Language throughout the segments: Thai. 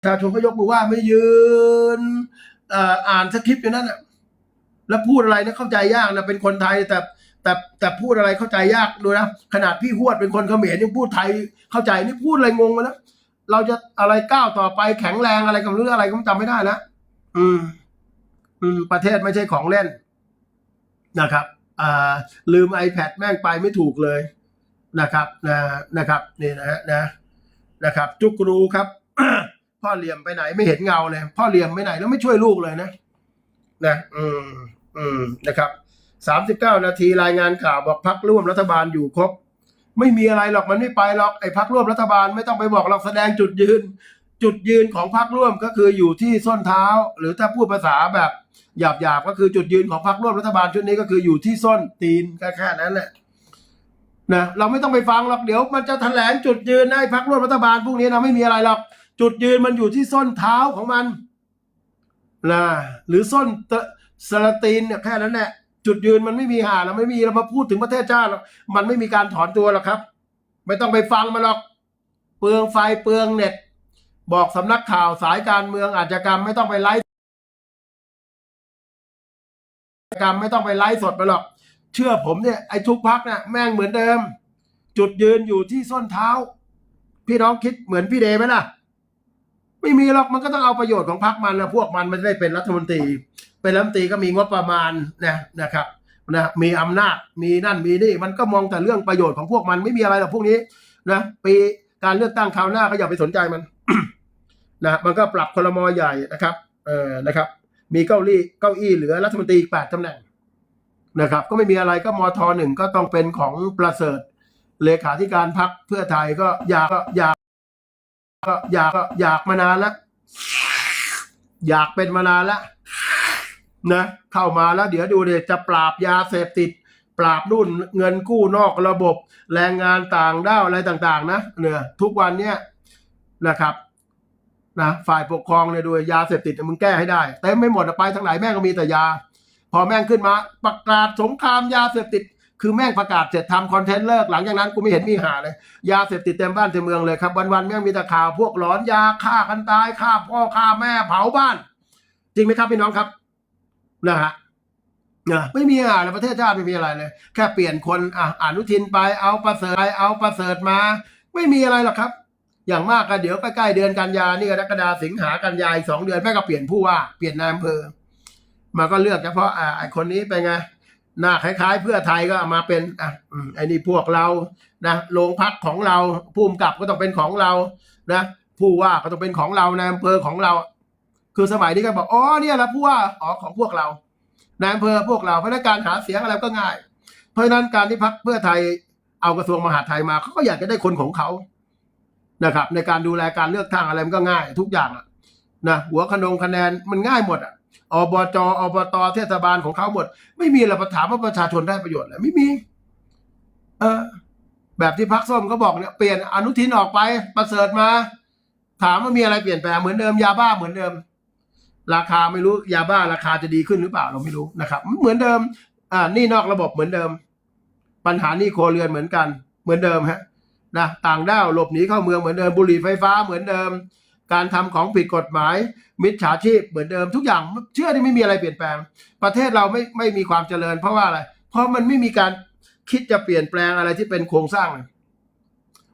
ประชาชนก็ยกมือไหว่าไม่ยืนเอ่ออ่านสคริปต์อยู่นั่นน่ะแล้วพูดอะไรนี่ยเข้าใจยากนะเป็นคนไทยแต่แต่แต่พูดอะไรเข้าใจยากดูนะขนาดพี่หวดเป็นคนเขมรยังพูดไทยเข้าใจนี่พูดอะไรงงไปแล้วเราจะอะไรก้าวต่อไปแข็งแรงอะไรกับเรื่องอะไรก็จำไม่ได้แล้วอืม อืม ประเทศไม่ใช่ของเล่นนะครับอ่าลืม iPad แม่งไปไม่ถูกเลยนะครับนะนะครับ นี่นะฮะนะนะครับ จุกรูครับ พ่อเหลี่ยมไปไหนไม่เห็นเงาเลยพ่อเหลี่ยมไปไหนแล้วไม่ช่วยลูกเลยนะนะอืมอืมนะครับสามสิบเก้านาทีรายงานข่าวบอกพักร่วมรัฐบาลอยู่ครบ ไม่มีอะไรหรอกมันไม่ไปหรอกไอ้พักร่วมรัฐบาลไม่ต้องไปบอกหรอกแสดงจุดยืน จุดยืนของพักร่วมก็คืออยู่ที่ส้นเท้า หรือถ้าพูดภาษาแบบหยาบๆก็คือจุดยืนของพักร่วมรัฐบาลชุดนี้ก็คืออยู่ที่ส้นตีนแค่แค่นั้นแหละนะเราไม่ต้องไปฟังหรอกเดี๋ยวมันจะแถลงจุดยืนในพักร่วมรัฐบาลพวกนี้นะไม่มีอะไรหรอก จุดยืนมันอยู่ที่ส้นเท้าของมันนะหรือส้นเตสลาตีนเนี่ยแค่นั้นแหละจุดยืนมันไม่มีหาแล้วไม่มีเรามาพูดถึงประเทศชาติหรอกมันไม่มีการถอนตัวหรอกครับ ไม่ต้องไปฟังมันหรอกเปลืองไฟเปลืองเน็ต บอกสำนักข่าวสายการเมืองอาชญากรรมไม่ต้องไปไลฟ์อาชญากรรมไม่ต้องไปไลฟ์สดไปหรอก เชื่อผมเนี่ยไอ้ทุกพักเนี่ยแม่งเหมือนเดิม จุดยืนอยู่ที่ส้นเท้า พี่น้องคิดเหมือนพี่เดไหมล่ะ ไม่มีหรอกมันก็ต้องเอาประโยชน์ของพรรคมันนะพวกมันมันได้เป็นรัฐมนตรี เป็นรัฐมนตรีก็มีงบประมาณนะนะครับนะมีอำนาจมีนั่นมีนี่ มันก็มองแต่เรื่องประโยชน์ของพวกมันไม่มีอะไรหรอกพวกนี้นะปีการเลือกตั้งคราวหน้าก็อย่าไปสนใจมันนะมันก็ปรับคลมอใหญ่นะครับเออนะครับ มีเก้าอี้เก้าอี้เหลือรัฐมนตรีอีกแปดตำแหน่งนะครับ ก็ไม่มีอะไรก็มทหนึ่งก็ต้องเป็นของประเสริฐเลขาธิการพักเพื่อไทยก็อยากก็อยาก ก็อยากก็อยากมานานแล้วอยากเป็นมานานแล้วนะเข้ามาแล้วเดี๋ยวดูเดี๋ยวจะปราบยาเสพติด ปราบรุ่นเงินกู้นอกระบบ แรงงานต่างด้าวอะไรต่างๆ นะเนี่ยทุกวันเนี้ยนะครับนะฝ่ายปกครองเนี่ยดูยาเสพติดมึงแก้ให้ได้เต็มไม่หมดไปทั้งไหนแม่งก็มีแต่ยา พอแม่งขึ้นมา ประกาศสงครามยาเสพติด คือแม่งประกาศเสร็จทำคอนเทนต์เลิกหลังจากนั้นกูไม่เห็นมีหาเลย ยาเสพติดเต็มบ้านเต็มเมืองเลยครับ วันๆแม่งมีแต่ข่าวพวกหลอนยาฆ่ากันตายฆ่าพ่อฆ่าแม่เผาบ้าน จริงไหมครับพี่น้องครับนะฮะนะไม่มีอะไรประเทศชาติไม่มีอะไรเลย แค่เปลี่ยนคนอะอนุทินไปเอาประเสริฐไปเอาประเสริฐมา ไม่มีอะไรหรอกครับ อย่างมากก็เดี๋ยวใกล้ๆเดือนกันยานี่กรกฎาสิงหากันยาอีกสองเดือนแม่งก็เปลี่ยนผู้ว่าเปลี่ยนนายอำเภอมาก็เลือกเฉพาะอ่าไอคนนี้เป็นไง หน้าคล้ายๆ เพื่อไทยก็มาเป็นอะอืมไอ้นี่พวกเรานะโรงพักของเราผู้กำกับก็ต้องเป็นของเรานะผู้ว่าก็ต้องเป็นของเราในอำเภอของเรา คือสมัยนี้ก็บอกอ๋อเนี่ยแหละผู้ว่าอ๋อของพวกเราในอำเภอพวกเราเพราะนั้นการหาเสียงอะไรก็ง่าย เพราะนั้นการที่พักเพื่อไทยเอากระทรวงมหาดไทยมาเขาก็อยากจะได้คนของเขานะครับ ในการดูแลการเลือกตั้งอะไรมันก็ง่าย ทุกอย่างอะนะหัวคะนงคะแนนมันง่ายหมดอะ อบจอบตเทศบาลของเขาหมด ไม่มีหรอกถามว่าประชาชนได้ประโยชน์อะไรไม่มี เออ แบบที่พักส้มเขาบอกเนี่ยเปลี่ยนอนุทินออกไปประเสริฐมา ถามว่ามีอะไรเปลี่ยนแปลงเหมือนเดิมยาบ้าเหมือนเดิม ราคาไม่รู้ยาบ้าราคาจะดีขึ้นหรือเปล่าเราไม่รู้นะครับ เหมือนเดิม อ่านี่นอกระบบเหมือนเดิม ปัญหานี่โครเรือนเหมือนกัน เหมือนเดิมฮะนะต่างด้าวหลบหนีเข้าเมืองเหมือนเดิมบุหรี่ไฟฟ้าเหมือนเดิม การทำของผิดกฎหมาย มิจฉาชีพเหมือนเดิมทุกอย่างเชื่อที่ไม่มีอะไรเปลี่ยนแปลง ประเทศเราไม่ไม่มีความเจริญ เพราะว่าอะไร เพราะมันไม่มีการคิดจะเปลี่ยนแปลงอะไรที่เป็นโครงสร้าง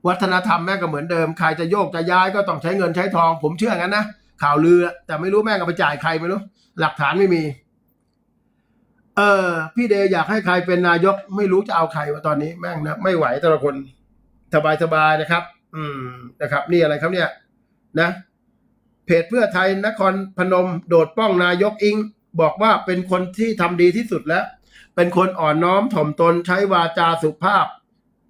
วัฒนธรรมแม่ก็เหมือนเดิม ใครจะโยกจะย้ายก็ต้องใช้เงินใช้ทอง ผมเชื่องั้นนะข่าวลือ แต่ไม่รู้แม่งเอาไปจ่ายใครไม่รู้ หลักฐานไม่มี เออ พี่เดย์อยากให้ใครเป็นนายก ไม่รู้จะเอาใครวะตอนนี้แม่งนะไม่ไหวแต่ละคนสบายๆนะครับ อืมนะครับ นี่อะไรครับเนี่ย นะเพจเพื่อไทยนครพนม โดดป้องนายกอิง บอกว่าเป็นคนที่ทำดีที่สุดแล้ว เป็นคนอ่อนน้อมถ่อมตนใช้วาจาสุภาพ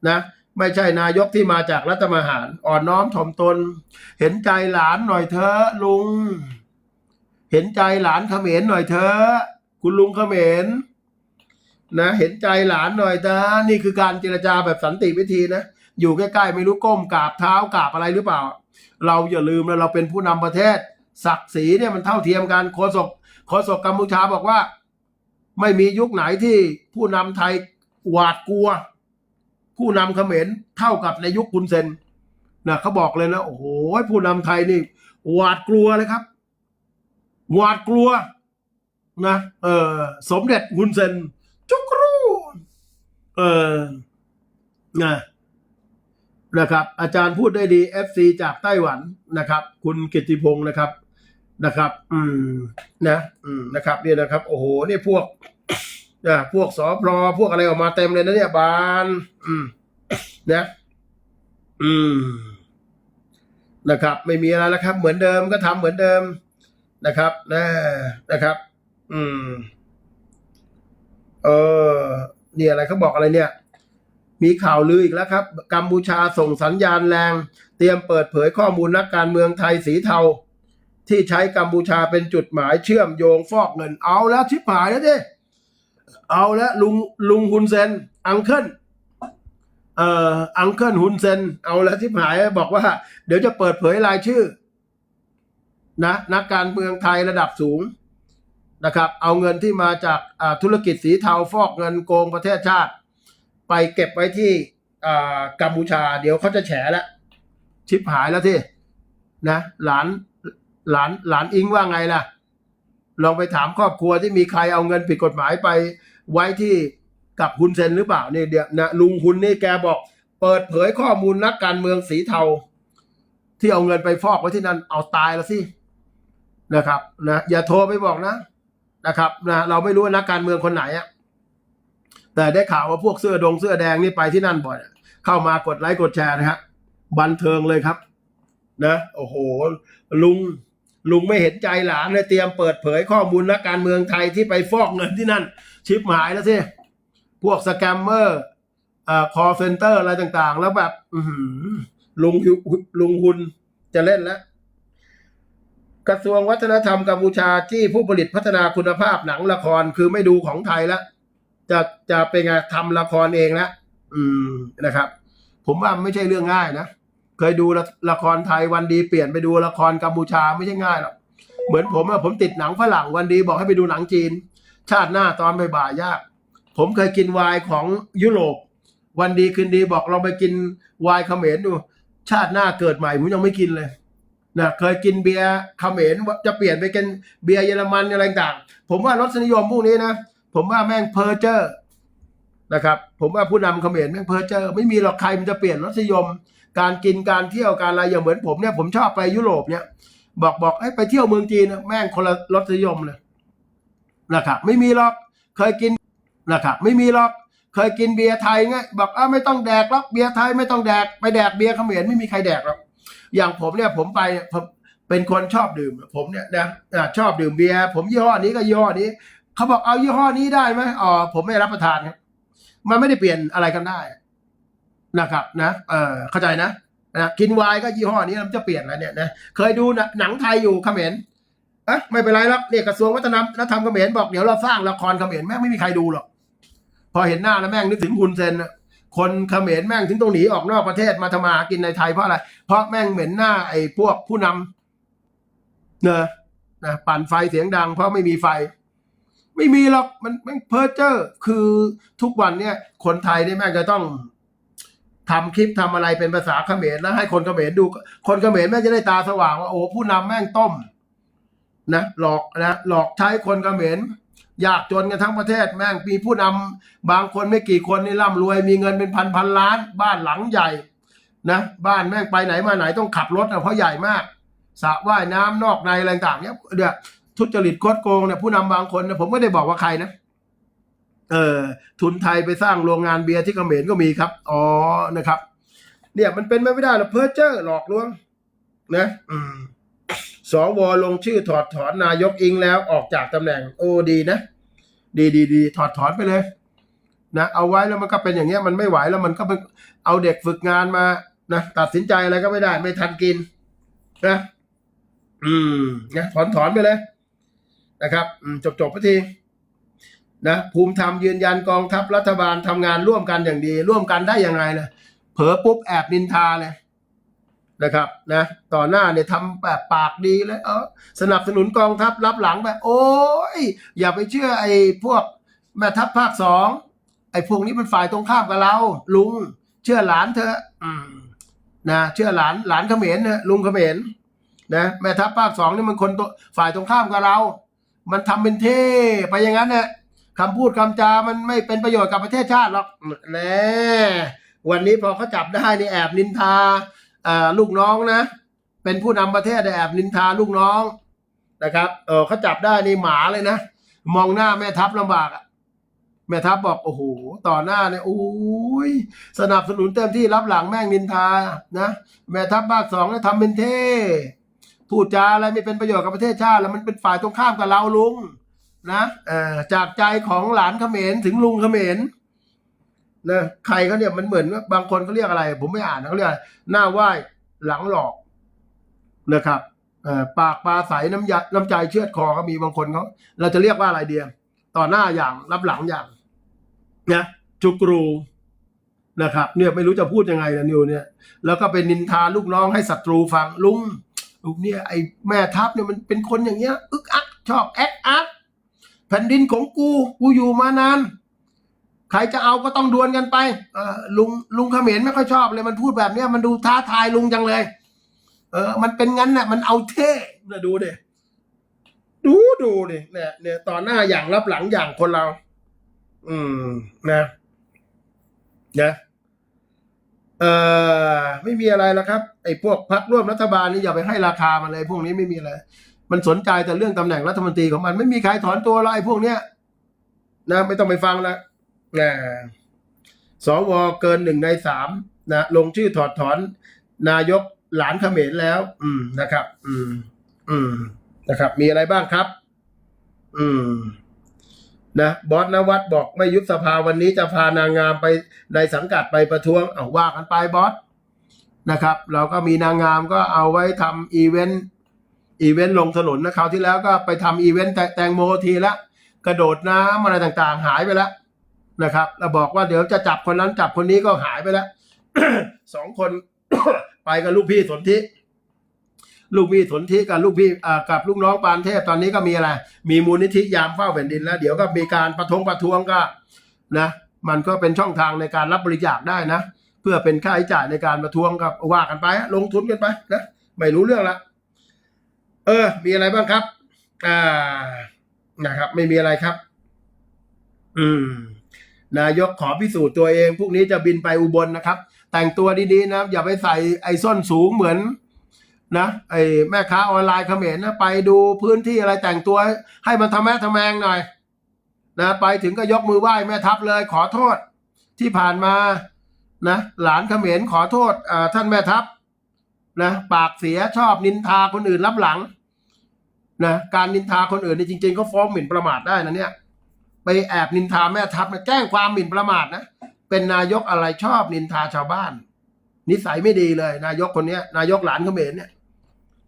นะไม่ใช่นายกที่มาจากรัฐประหาร อ่อนน้อมถ่อมตน เห็นใจหลานหน่อยเถอะลุง เห็นใจหลานเขมรหน่อยเถอะคุณลุงเขมร นะเห็นใจหลานหน่อยนะนี่คือการเจรจาแบบสันติวิธีนะอยู่ใกล้ๆไม่รู้ก้มกราบเท้ากราบอะไรหรือเปล่า เราอย่าลืมนะเราเป็นผู้นำประเทศ ศักดิ์ศรีเนี่ยมันเท่าเทียมกันโฆษกโฆษกกัมพูชาบอกว่า ไม่มียุคไหนที่ผู้นำไทยหวาดกลัว ผู้นำเขมรเท่ากับในยุคคุณเซนนะเขาบอกเลยนะโอ้โหผู้นำไทยนี่หวาดกลัวเลยครับ หวาดกลัวนะเออสมเด็จฮุนเซน จุกรูเออนะนะครับ อาจารย์พูดได้ดี FC จากไต้หวันนะครับ คุณกิติพงศ์นะครับนะครับ อืม นะ อืมนะครับเนี่ยนะครับ โอ้โหนี่พวกอ่าพวกสอพลอพวกอะไรออกมาเต็มเลยนะเนี่ยบาน อืม นะ อืม นะครับ ไม่มีอะไรแล้วครับ เหมือนเดิมก็ทำเหมือนเดิมนะครับนะนะครับ อืม เออเนี่ยอะไรเขาบอกอะไรเนี่ย มีข่าวลืออีกแล้วครับ กัมพูชาส่งสัญญาณแรง เตรียมเปิดเผยข้อมูลนักการเมืองไทยสีเทา ที่ใช้กัมพูชาเป็นจุดหมายเชื่อมโยงฟอกเงินเอาแล้วชิบหายแล้วดิเอาแล้วลุงลุงฮุนเซนอังเคิลเอ่ออังเคิลฮุนเซนเอาแล้วชิบหายบอกว่า เดี๋ยวจะเปิดเผยรายชื่อ นะ นักการเมืองไทยระดับสูง นะครับ เอาเงินที่มาจากธุรกิจสีเทาฟอกเงินโกงประเทศชาติ ไปเก็บไว้ที่กัมพูชา เดี๋ยวเขาจะแฉแล้วชิบหายแล้วที่นะหลานหลานหลานอิงว่าไงล่ะ ลองไปถามครอบครัวที่มีใครเอาเงินผิดกฎหมายไปไว้ที่กับคุณเซนหรือเปล่านี่เดี๋ยวนะลุงคุณนี่แกบอก เปิดเผยข้อมูลนักการเมืองสีเทา ที่เอาเงินไปฟอกไว้ที่นั่นเอาตายแล้วสินะครับนะอย่าโทรไปบอกนะ นะครับนะเราไม่รู้ว่านักการเมืองคนไหนอะแต่ได้ข่าวว่าพวกเสื้อดงเสื้อแดงนี่ไปที่นั่นบ่อย เข้ามากดไลค์กดแชร์นะฮะบบันเทิงเลยครับ นะโอ้โห ลุงลุงไม่เห็นใจหลานเลยเตรียมเปิดเผยข้อมูลนักการเมืองไทยที่ไปฟอกเงินที่นั่น ชิปหายแล้วสิพวกสแกมเมอร์อ่าคอเซนเตอร์อะไรต่างๆ แล้วแบบอือหือลุงลุงหุนจะเล่นแล้ว กระทรวงวัฒนธรรมกัมพูชาที่ผู้ผลิตพัฒนาคุณภาพหนังละครคือไม่ดูของไทยแล้วจะจะเป็นไงทำละครเองแล้วอืมนะครับ ผมว่าไม่ใช่เรื่องง่ายนะเคยดูละละครไทยวันดีเปลี่ยนไปดูละครกัมพูชาไม่ใช่ง่ายหรอกเหมือนผมอะผมติดหนังฝรั่งวันดีบอกให้ไปดูหนังจีน ชาติหน้าตอนบ่ายยาก ผมเคยกินไวน์ของยุโรป วันดีคืนดีบอกลองไปกินไวน์เขมรดู ชาติหน้าเกิดใหม่ผมยังไม่กินเลย นะเคยกินเบียร์เขมรจะเปลี่ยนไปกินเบียร์เยอรมันอะไรต่างผมว่ารสนิยมพวกนี้นะผมว่าแม่งเพอร์เจอร์นะครับ ผมว่าผู้นำเขมรแม่งเพอร์เจอร์ไม่มีหรอกใครมันจะเปลี่ยนรสนิยม การกินการเที่ยวการอะไรอย่างเหมือนผมเนี่ยผมชอบไปยุโรปเนี่ย บอกบอกให้ไปเที่ยวเมืองจีนแม่งคนละรสนิยมเลยนะครับ ไม่มีหรอกเคยกินนะครับไม่มีหรอกเคยกินเบียร์ไทยไงบอกอ้าไม่ต้องแดกหรอกเบียร์ไทยไม่ต้องแดกไปแดกเบียร์เขมรไม่มีใครแดกหรอก อย่างผมเนี่ยผมไปผมเป็นคนชอบดื่ม ผมเนี่ยนะชอบดื่มเบียร์ผมยี่ห้อนี้ก็ยี่ห้อนี้เขาบอกเอายี่ห้อนี้ได้ไหมอ๋อผมไม่รับประทานครับมันไม่ได้เปลี่ยนอะไรกันได้นะครับนะเออเข้าใจนะนะกินไวน์ก็ยี่ห้อนี้มันจะเปลี่ยนอะไรเนี่ยนะเคยดูหนังไทยอยู่เขมรอ๊ะไม่เป็นไรหรอกเนี่ยกระทรวงวัฒนธรรมเขมรบอกเดี๋ยวเราสร้างละครเขมรแม่งไม่มีใครดูหรอกพอเห็นหน้าแล้วแม่งนึกถึงคุณเซนนะ คนเขมรแม่งถึงต้องหนีออกนอกประเทศมาทำมาหากินในไทยเพราะอะไร เพราะแม่งเหม็นหน้าไอ้พวกผู้นำเนอะนะปั่นไฟเสียงดังเพราะไม่มีไฟ ไม่มีหรอกมันแม่งเพ้อเจ้อคือทุกวันเนี่ยคนไทยเนี่ยแม่งจะต้องทำคลิปทำอะไรเป็นภาษาเขมรแล้วให้คนเขมรดู คนเขมรแม่งจะได้ตาสว่างว่าโอ้ผู้นำแม่งต้มนะหลอกนะหลอกใช้คนเขมร ยากจนกันทั้งประเทศแม่งมีผู้นำบางคนไม่กี่คนนี่ร่ำรวยมีเงินเป็นพันพันล้าน บ้านหลังใหญ่นะบ้านแม่งไปไหนมาไหนต้องขับรถนะเพราะใหญ่มากสระว่ายน้ำนอกในอะไรต่างเนี้ยเดี๋ยวทุจริตโคดโกงเนี่ยผู้นำบางคนเนี่ยผมไม่ได้บอกว่าใครนะเออทุนไทยไปสร้างโรงงานเบียร์ที่เขมรก็มีครับ อ๋อนะครับ เนี่ยมันเป็นไม่ได้หรอกเพ้อเจ้อหลอกลวงนะอืม สวลงชื่อถอดถอนนายกอิงแล้วออกจากตำแหน่งโอ้ดีนะ ดีดีดีถอดถอนไปเลยนะเอาไว้แล้วมันก็เป็นอย่างเงี้ยมันไม่ไหวแล้วมันก็เป็นเอาเด็กฝึกงานมานะตัดสินใจอะไรก็ไม่ได้ ไม่ทันกินนะอืมนะถอนถอนไปเลยนะครับจบจบไปทีนะภูมิธรรมยืนยันกองทัพรัฐบาลทำงานร่วมกันอย่างดี ร่วมกันได้ยังไงนะเผลอปุ๊บแอบนินทาเลย นะครับนะต่อหน้าเนี่ยทำแบบปากดีเลยเออสนับสนุนกองทัพรับหลังแบบโอ้ย อย่าไปเชื่อไอ้พวกแม่ทัพภาคสองไอ้พวกนี้เป็นฝ่ายตรงข้ามกับเรา ลุง เชื่อหลานเธออืมนะเชื่อหลานหลานเขมรนะลุงเขมรนะแม่ทัพภาคสองนี่มันคนตัวฝ่ายตรงข้ามกับเรา มันทำเป็นเท่ไปอย่างนั้นเนี่ยคำพูดคำจา มันไม่เป็นประโยชน์กับประเทศชาติหรอกแน่วันนี้พอเขาจับได้นี่แอบนินทา ลูกน้องนะ เป็นผู้นำประเทศแอบนินทาลูกน้องนะครับ เออเขาจับได้ในหมาเลยนะ มองหน้าแม่ทัพลำบากอะแม่ทัพบอกโอ้โหต่อหน้าเนี่ยโอ้ยสนับสนุนเต็มที่รับหลังแม่งนินทานะแม่ทัพภาคสองเนี่ยทำเป็นเท่พูดจาอะไรไม่เป็นประโยชน์กับประเทศชาติ แล้วมันเป็นฝ่ายตรงข้ามกับเราลุงนะเออจากใจของหลานเขมรถึงลุงเขมร นะใครเขาเนี่ยมันเหมือนว่าบางคนเขาเรียกอะไร ผมไม่อ่านนะเขาเรียกหน้าไหว้หลังหลอกนะครับปากปลาใสน้ำยาน้ำใจเชือดคอก็มีบางคนเขาเราจะเรียกว่าอะไรเดียต่อหน้าอย่างรับหลังอย่างนะจุกรูนะครับ เนี่ยไม่รู้จะพูดยังไงนะนิวเนี่ย แล้วก็เป็นนินทาลูกน้องให้ศัตรูฟังลุงลุงเนี่ยไอแม่ทัพเนี่ยมันเป็นคนอย่างเงี้ย อึกอักชอบแอคอักแผ่นดินของกูกูอยู่มานาน ครจะเอาก็ต้องดวลกันไปลุงลุงเขมรไม่ค่อยชอบเลยมันพูดแบบเนี้ยมันดูท้าทายลุงจังเลย เออ มันเป็นงั้นน่ะ มันเอาเท่เนี่ยดูดิดูดูดิเนี่ยเนี่ยต่อหน้าอย่างรับหลังอย่างคนเรา อืมนะนะเออไม่มีอะไรแล้วครับ ไอ้พวกพักร่วมรัฐบาลนี่อย่าไปให้ราคามันเลย พวกนี้ไม่มีอะไร มันสนใจแต่เรื่องตำแหน่งรัฐมนตรีของมัน ไม่มีใครถอนตัวแล้วไอ้พวกเนี้ยนะไม่ต้องไปฟังแล้ว นะสวเกินหนึ่งในสามนะลงชื่อถอดถอน นายกหลานเขมรแล้ว อืมนะครับ อืม อืมนะครับ มีอะไรบ้างครับ อืม นะบอสนวัตบอกไม่ยุบสภาวันนี้จะพานางงามไปในสังกัดไปประท้วงเอาว่ากันไปบอสนะครับ เราก็มีนางงามก็เอาไว้ทำอีเวนต์อีเวนต์ลงถนนนะคราวที่แล้วก็ไปทำอีเวนต์แตแตงโมทีละ กระโดดน้ำอะไรต่างๆ หายไปแล้ว นะครับแล้วบอกว่าเดี๋ยวจะจับคนนั้นจับคนนี้ก็หายไปแล้วสองคนไปกับลูกพี่สนธิลูกพี่สนธิกับลูกพี่กับลูกน้องปานเทพตอนนี้ก็มีอะไร มีมูลนิธิยามเฝ้าแผ่นดินแล้ว เดี๋ยวก็มีการประท้วงประท้วงก็นะมันก็เป็นช่องทางในการรับบริจาคได้นะ เพื่อเป็นค่าใช้จ่ายในการประท้วงกับว่ากันไป ลงทุนกันไปนะไม่รู้เรื่องละเออ มีอะไรบ้างครับ อ่านะครับ ไม่มีอะไรครับ อืม นายกขอพิสูจน์ตัวเองพรุ่งนี้จะบินไปอุบลนะครับ แต่งตัวดีๆนะ อย่าไปใส่ไอ้ส้นสูงเหมือนนะไอ้แม่ค้าออนไลน์เขมรนะไปดูพื้นที่อะไรแต่งตัวให้มันทำแม่ทำแมงหน่อยนะไปถึงก็ยกมือไหว้แม่ทัพเลยขอโทษที่ผ่านมานะหลานเขมรขอโทษท่านแม่ทัพนะปากเสียชอบนินทาคนอื่นรับหลังนะการนินทาคนอื่นนี่จริงๆก็ฟ้องหมิ่นประมาทได้นะเนี่ย ไปแอบนินทาแม่ทัพนะแจ้งความหมิ่นประมาทนะเป็นนายกอะไรชอบนินทาชาวบ้าน นิสัยไม่ดีเลย นายกคนเนี้ย นายกหลานเขมรเนี่ย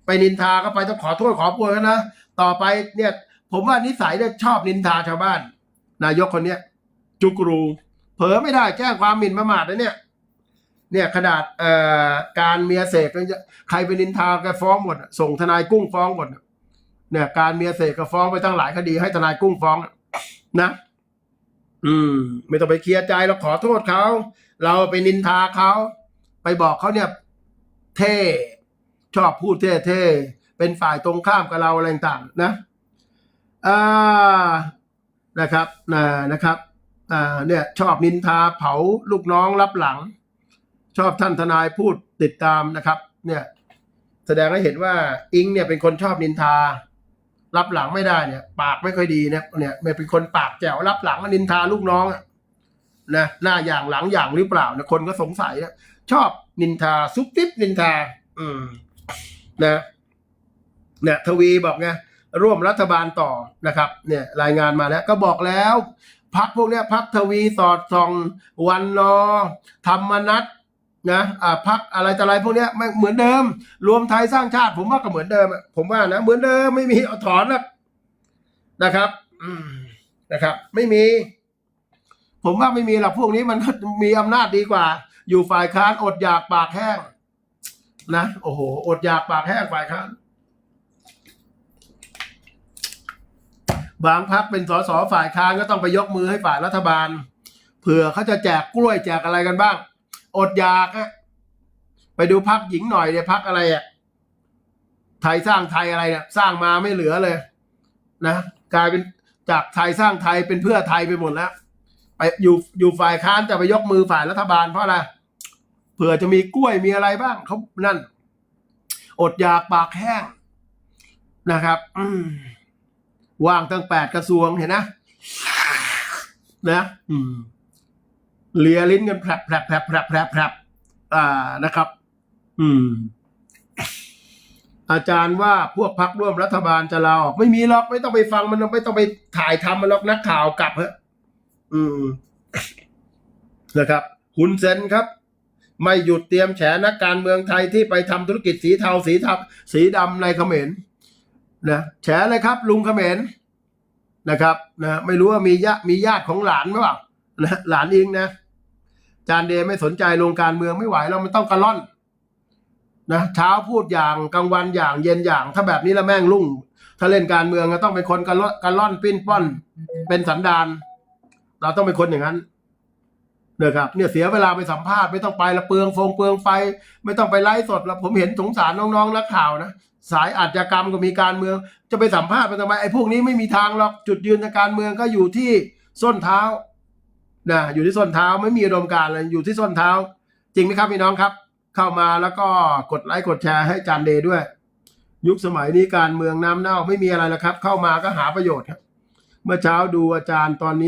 ไปนินทาก็ไปต้องขอโทษขอโพยกันนะต่อไปเนี่ย ผมว่านิสัยเนี่ยชอบนินทาชาวบ้าน นายกคนเนี้ย จุกรู เผลอไม่ได้แจ้งความหมิ่นประมาทนะเนี่ย เนี่ยขนาดเอ่อการเมียเสกใครไปนินทาแกฟ้องหมดส่งทนายกุ้งฟ้องหมดเนี่ย การเมียเสกก็ฟ้องไปตั้งหลายคดีให้ทนายกุ้งฟ้อง นะ อืม ไม่ต้องไปเคลียร์ใจเราขอโทษเขา เราไปนินทาเขา ไปบอกเขาเนี่ย เท่ ชอบพูดเท่ๆเป็นฝ่ายตรงข้ามกับเราอะไรต่างๆนะอ่านะครับนะนะครับอ่าเนี่ย ชอบนินทาเผาลูกน้องรับหลัง ชอบท่านทนายพูดติดตามนะครับ เนี่ย แสดงให้เห็นว่าอิงเนี่ยเป็นคนชอบนินทา รับหลังไม่ได้เนี่ย ปากไม่ค่อยดีเนี่ยเนี่ยเป็นคนปากแจ๋วรับหลังนินทาลูกน้องนะหน้าอย่างหลังอย่างหรือเปล่านะคนก็สงสัยนะชอบนินทาซุปปิ๊บนินทา อืม นะเนี่ยทวีบอกไงร่วมรัฐบาลต่อนะครับ เนี่ย รายงานมาแล้ว ก็บอกแล้วพักพวกเนี้ยพักทวีสอดส่อง วันนอธรรมนัต นะอ่าพักอะไรต่ออะไรพวกเนี้ยไม่เหมือนเดิม รวมไทยสร้างชาติ ผมว่าก็เหมือนเดิม ผมว่านะเหมือนเดิมไม่มีเอาถอนนะนะครับนะครับ ไม่มี ผมว่าไม่มีหรอกพวกนี้มันมีอำนาจดีกว่า อยู่ฝ่ายค้านอดอยากปากแห้งนะโอ้โหอดอยากปากแห้งฝ่ายค้านบางพักเป็นสสฝ่ายค้านก็ต้องไปยกมือให้ฝ่ายรัฐบาลเผื่อเขาจะแจกกล้วยแจกอะไรกันบ้าง อดอยากอะไปดูพักหญิงหน่อยเนี่ยพักอะไรอะไทยสร้างไทยอะไรเนี่ยสร้างมาไม่เหลือเลย นะกลายเป็นจากไทยสร้างไทยเป็นเพื่อไทยไปหมดแล้วไปอยู่อยู่ฝ่ายค้านจะไปยกมือฝ่ายรัฐบาลเพราะอะไรเผื่อจะมีกล้วยมีอะไรบ้างเขานั่น อดอยากปากแห้งนะครับอืว่างตั้งแปดกระทรวงเห็นนะ นะ อืม เลียลิ้นกันแผลบแผลบแผลบแผลบแผลบอ่านะครับ อืม อาจารย์ว่าพวกพักร่วมรัฐบาลจะลาออกไม่มีหรอกไม่ต้องไปฟังมันไม่ต้องไปถ่ายทำมันหรอกนักข่าวกลับเถอะอืมนะครับคุณเซนครับ ไม่หยุดเตรียมแฉนักการเมืองไทยที่ไปทำธุรกิจสีเทาสีทับสีดำในเขมรนะแฉเลยครับ ลุงเขมรนะครับ นะ ไม่รู้ว่ามีญาติมีญาติของหลานหรือเปล่านะหลานเองนะ จานเดย์ไม่สนใจลงการเมืองไม่ไหวแล้วมันต้องกระล่อนนะเช้าพูดอย่างกลางวันอย่างเย็นอย่าง ถ้าแบบนี้แล้วแม่งรุ่ง ถ้าเล่นการเมืองก็ต้องเป็นคนกระล่อนกระล่อนปิ้นป้อน เป็นสันดานเราต้องเป็นคนอย่างนั้นเนะครับเนี่ยเสียเวลาไปสัมภาษณ์ไม่ต้องไปละเปลืองฟงเปลืองไฟ ไม่ต้องไปไลฟ์สดล้วผมเห็นสงสารน้องๆนักข่าวนะสายอาชญากรรมก็มีการเมือง จะไปสัมภาษณ์ไปทำไมไอ้พวกนี้ไม่มีทางหรอกจุดยืนทางการเมืองก็อยู่ที่ส้นเท้า นะอยู่ที่ส้นเท้าไม่มีอุดมการณ์เลยอยู่ที่ส้นเท้า จริงไหมครับพี่น้องครับ เข้ามาแล้วก็กดไลค์กดแชร์ให้จานเดย์ด้วย ยุคสมัยนี้การเมืองน้ำเน่าไม่มีอะไรแล้วครับ เข้ามาก็หาประโยชน์ครับเมื่อเช้าดูอาจารย์ตอนนี้